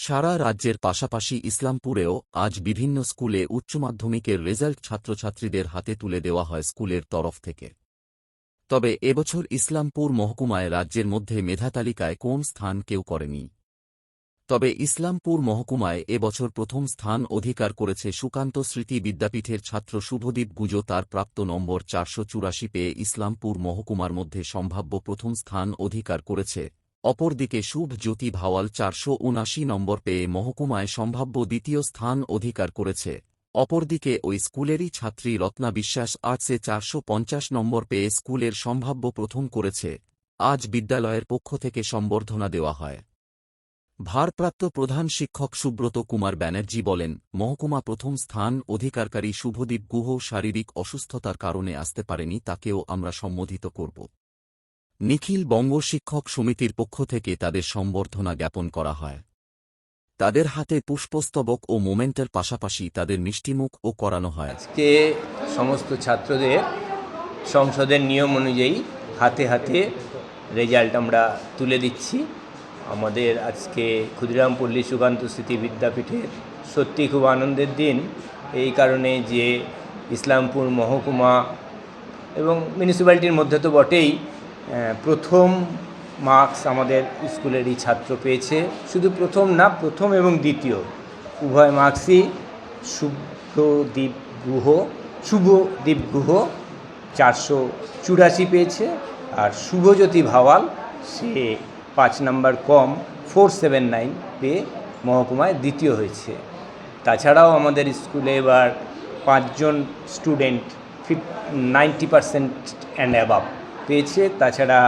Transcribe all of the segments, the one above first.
সারা রাজ্যের পাশাপাশি ইসলামপুরেও আজ বিভিন্ন স্কুলে উচ্চ মাধ্যমিকের রেজাল্ট ছাত্রছাত্রীদের হাতে তুলে দেওয়া হয় স্কুলের তরফ থেকে। তবে এবছর ইসলামপুর মহকুমায় রাজ্যের মধ্যে মেধাতালিকায় কোন স্থান কেউ করেনি। তবে ইসলামপুর মহকুমায় এবছর প্রথম স্থান অধিকার করেছে সুকান্ত স্মৃতি বিদ্যাপীঠের ছাত্র শুভদীপ গুজো। তার প্রাপ্ত নম্বর চারশো চুরাশি পেয়ে ইসলামপুর মহকুমার মধ্যে সম্ভাব্য প্রথম স্থান অধিকার করেছে অপরদিকে শুভ জ্যোতি ভাওয়াল চারশো উনাশি নম্বর পেয়ে মহকুমায় সম্ভাব্য দ্বিতীয় স্থান অধিকার করেছে। অপরদিকে ওই স্কুলেরই ছাত্রী রত্না বিশ্বাস আর্টসে চারশো পঞ্চাশ নম্বর পেয়ে স্কুলের সম্ভাব্য প্রথম করেছে। আজ বিদ্যালয়ের পক্ষ থেকে সম্বর্ধনা দেওয়া হয়। ভারপ্রাপ্ত প্রধান শিক্ষক সুব্রত কুমার ব্যানার্জি বলেন, মহকুমা প্রথম স্থান অধিকারকারী শুভদীপ গুহ শারীরিক অসুস্থতার কারণে আসতে পারেনি, তাকেও আমরা সম্বোধিত করব। নিখিল বঙ্গ শিক্ষক সমিতির পক্ষ থেকে তাদের সম্বর্ধনা জ্ঞাপন করা হয়। তাদের হাতে পুষ্পস্তবক ও মোমেন্টের পাশাপাশি তাদের মিষ্টিমুখ ও করানো হয়। আজকে সমস্ত ছাত্রদের সংসদের নিয়ম অনুযায়ী হাতে হাতে রেজাল্ট আমরা তুলে দিচ্ছি। আমাদের আজকে ক্ষুদিরাম পল্লী সুকান্ত স্মৃতি বিদ্যাপীঠের সত্যি খুব আনন্দের দিন। এই কারণে যে ইসলামপুর মহকুমা এবং মিউনিসিপ্যালিটির মধ্যে তো বটেই প্রথম মার্কস আমাদের স্কুলেরই ছাত্র পেয়েছে। শুধু প্রথম না, প্রথম এবং দ্বিতীয়। উভয় মার্কসই শুভ্রদীপ গুহ, শুভদীপ গুহ চারশো চুরাশি পেয়েছে আর শুভজ্যোতি ভাওয়াল, সে পাঁচ নাম্বার কম ফোর সেভেন নাইন পেয়ে মহকুমায় দ্বিতীয় হয়েছে। তাছাড়াও আমাদের স্কুলে এবার পাঁচজন স্টুডেন্ট ফিফ নাইনটি পারসেন্ট অ্যান্ড অ্যাবাভ পেয়েছে। তাছাড়া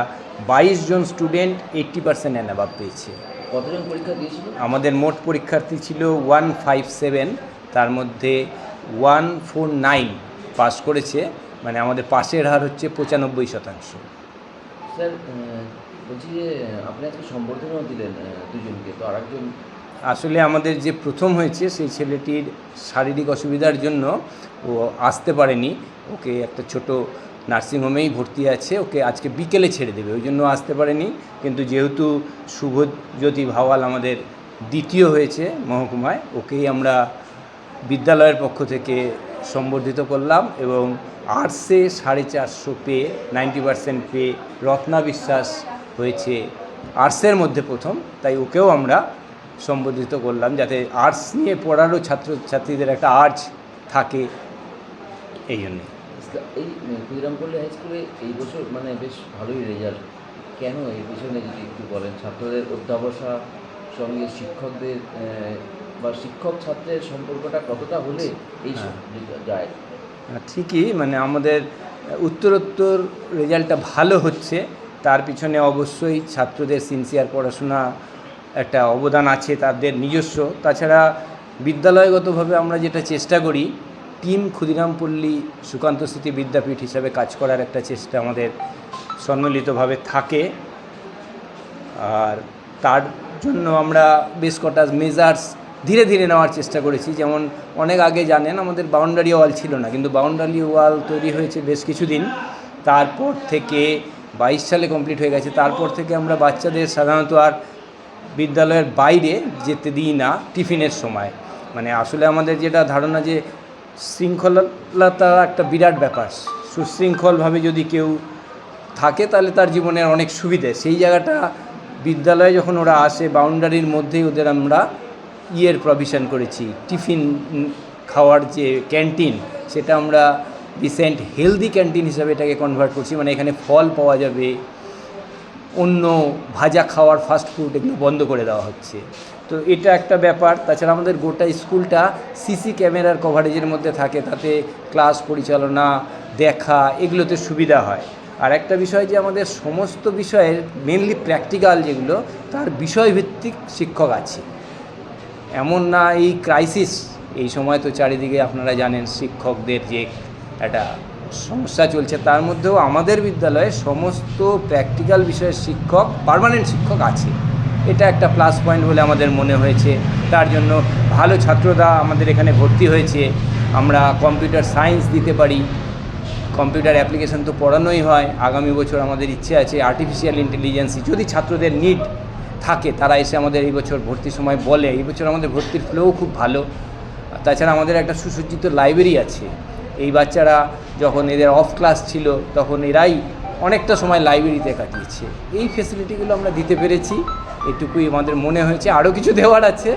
বাইশ জন student eighty percent and above পেয়েছে। কতজন পরীক্ষা দিয়েছিল? আমাদের মোট পরীক্ষার্থী ছিল ওয়ান ফাইভ সেভেন তার মধ্যে ওয়ান ফোর নাইন পাস করেছে। মানে আমাদের পাশের হার হচ্ছে পঁচানব্বই শতাংশ। স্যার বলছি যে আপনি আজকে সম্বর্ধনাও দিলেন দুজনকে তো আরেকজন আসলে আমাদের যে প্রথম হয়েছে সেই ছেলেটির শারীরিক অসুবিধার জন্য ও আসতে পারেনি। ওকে একটা ছোট নার্সিংহোমেই ভর্তি আছে, ওকে আজকে বিকেলে ছেড়ে দেবে, ওই জন্য আসতে পারেনি। কিন্তু যেহেতু শুভজ্যোতি ভাওয়াল আমাদের দ্বিতীয় হয়েছে মহকুমায়, ওকেই আমরা বিদ্যালয়ের পক্ষ থেকে সম্বর্ধিত করলাম এবং আর্টসে সাড়ে চারশো পেয়ে, নাইনটি পার্সেন্ট পেয়ে রত্না বিশ্বাস হয়েছে আর্টসের মধ্যে প্রথম, তাই ওকেও আমরা সম্বোধিত করলাম যাতে আর্টস নিয়ে পড়ারও ছাত্রছাত্রীদের একটা আর্জ থাকে এই জন্যে। এই ক্ষুদিরামপল্লী হাই স্কুলে এই বছর মানে বেশ ভালোই রেজাল্ট কেন? এই পিছনে যদি একটু বলেন ছাত্রদের অধ্যাবসা সঙ্গে শিক্ষকদের বা শিক্ষক ছাত্রের সম্পর্কটা কতটা হলে এই সব যায়? হ্যাঁ, ঠিকই মানে আমাদের উত্তরোত্তর রেজাল্টটা ভালো হচ্ছে। তার পিছনে অবশ্যই ছাত্রদের সিনসিয়ার পড়াশোনা একটা অবদান আছে তাদের নিজস্ব। তাছাড়া বিদ্যালয়গতভাবে আমরা যেটা চেষ্টা করি টিম ক্ষুদিরামপল্লী সুকান্ত স্মৃতি বিদ্যাপীঠ হিসাবে কাজ করার একটা চেষ্টা আমাদের সম্মিলিতভাবে থাকে। আর তার জন্য আমরা বেশ কটা মেজার্স ধীরে ধীরে নেওয়ার চেষ্টা করেছি। যেমন অনেক আগে জানেন, আমাদের বাউন্ডারি ওয়াল ছিল না, কিন্তু বাউন্ডারি ওয়াল তৈরি হয়েছে বেশ কিছুদিন। তারপর থেকে বাইশ সালে কমপ্লিট হয়ে গেছে। তারপর থেকে আমরা বাচ্চাদের সাধারণত আর বিদ্যালয়ের বাইরে যেতে দিই না টিফিনের সময়। মানে আসলে আমাদের যেটা ধারণা যে শৃঙ্খলতা একটা বিরাট ব্যাপার। সুশৃঙ্খলভাবে যদি কেউ থাকে, তাহলে তার জীবনের অনেক সুবিধে। সেই জায়গাটা বিদ্যালয়ে যখন ওরা আসে, বাউন্ডারির মধ্যেই ওদের আমরা ইয়ের প্রভিশন করেছি। টিফিন খাওয়ার যে ক্যান্টিন, সেটা আমরা রিসেন্ট হেলদি ক্যান্টিন হিসাবে এটাকে কনভার্ট করছি। মানে এখানে ফল পাওয়া যাবে অন্য ভাজা খাওয়ার ফাস্ট ফুড এগুলো বন্ধ করে দেওয়া হচ্ছে। তো এটা একটা ব্যাপার। তাছাড়া আমাদের গোটা স্কুলটা সিসি ক্যামেরার কভারেজের মধ্যে থাকে, তাতে ক্লাস পরিচালনা, দেখা, এগুলোতে সুবিধা হয়। আর একটা বিষয় যে আমাদের সমস্ত বিষয়ের মেনলি প্র্যাকটিক্যাল যেগুলো, তার বিষয়ভিত্তিক শিক্ষক আছে। এমন না এই ক্রাইসিস এই সময় তো চারিদিকে আপনারা জানেন শিক্ষকদের যে একটা সমস্যা চলছে, তার মধ্যেও আমাদের বিদ্যালয়ে সমস্ত প্র্যাকটিক্যাল বিষয়ের শিক্ষক পারমানেন্ট শিক্ষক আছে। এটা একটা প্লাস পয়েন্ট বলে আমাদের মনে হয়েছে। তার জন্য ভালো ছাত্ররা আমাদের এখানে ভর্তি হয়েছে। আমরা কম্পিউটার সায়েন্স দিতে পারি। কম্পিউটার অ্যাপ্লিকেশন তো পড়ানোই হয়। আগামী বছর আমাদের ইচ্ছে আছে আর্টিফিশিয়াল ইন্টেলিজেন্সি যদি ছাত্রদের নিড থাকে, তারা এসে আমাদের এই বছর ভর্তির সময় বলে। এই বছর আমাদের ভর্তির ফ্লোও খুব ভালো। তাছাড়া আমাদের একটা সুসজ্জিত লাইব্রেরি আছে। এই বাচ্চারা যখন এদের অফ ক্লাস ছিল, তখন এরাই অনেকটা সময় লাইব্রেরিতে কাটিয়েছে। এই ফেসিলিটিগুলো আমরা দিতে পেরেছি। এটুকুই আমাদের মনে হয়েছে। আরও কিছু দেওয়ার আছে।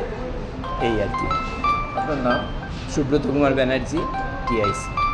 এই আর কি। আপনার নাম? সুব্রত কুমার ব্যানার্জি টিআইসি